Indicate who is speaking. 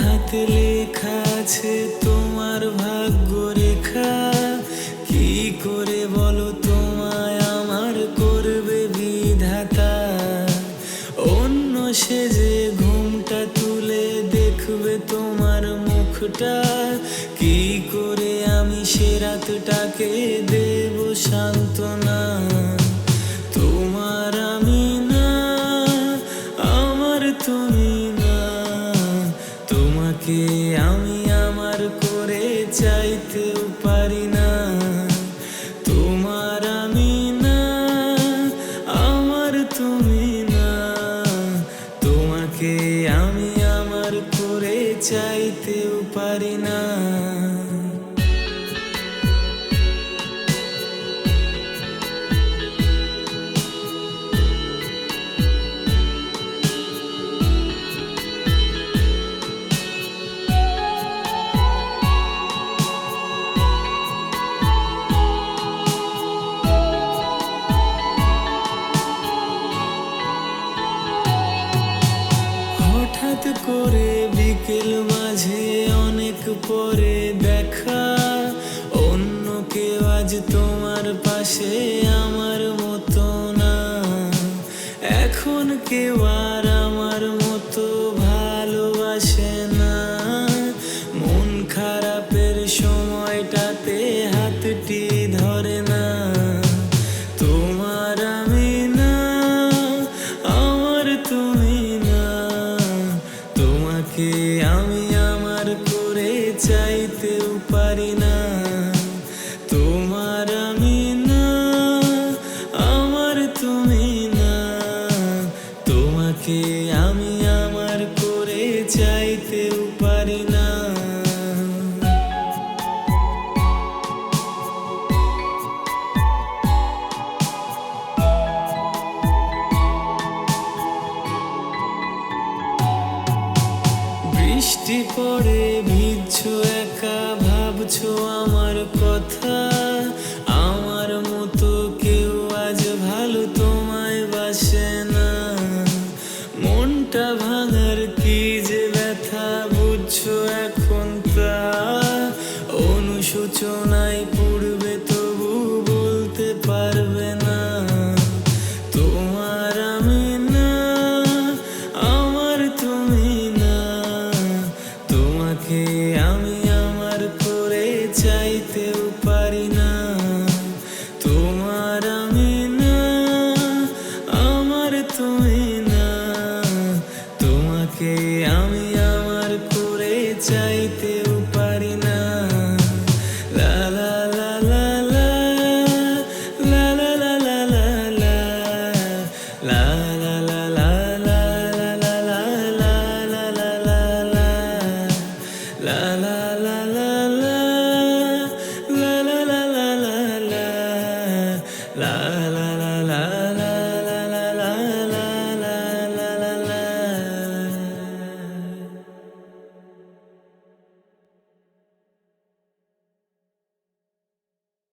Speaker 1: হাতে লেখা আছে তোমার মুখটা কি করে আমি সে রাতটাকে দেব সান্ত্বনা? তোমার আমি না, আমার তুমি না। তোমাকে আমি আমার করে চাইতেও পারি না। তোমার আমি না, আমার তুমি না। তোমাকে আমি আমার করে চাইতেও Marina. হঠাৎ করে বিকেল মাঝে অনেক পরে দেখা। অন্য কেউ আজ তোমার পাশে আমার মতো না। এখন কেউ আর আমি আমার করে চাইতেও পারি না। বৃষ্টি পড়ে ভিজছো একা, ভাবছ আমার কথা? আমার মতো কেউ আজ ভালো তোমায় বাসে না। মনটা ভাঙার কি যে ব্যথা বুঝছ এখন তা? অনুশোচনায় চাইতেও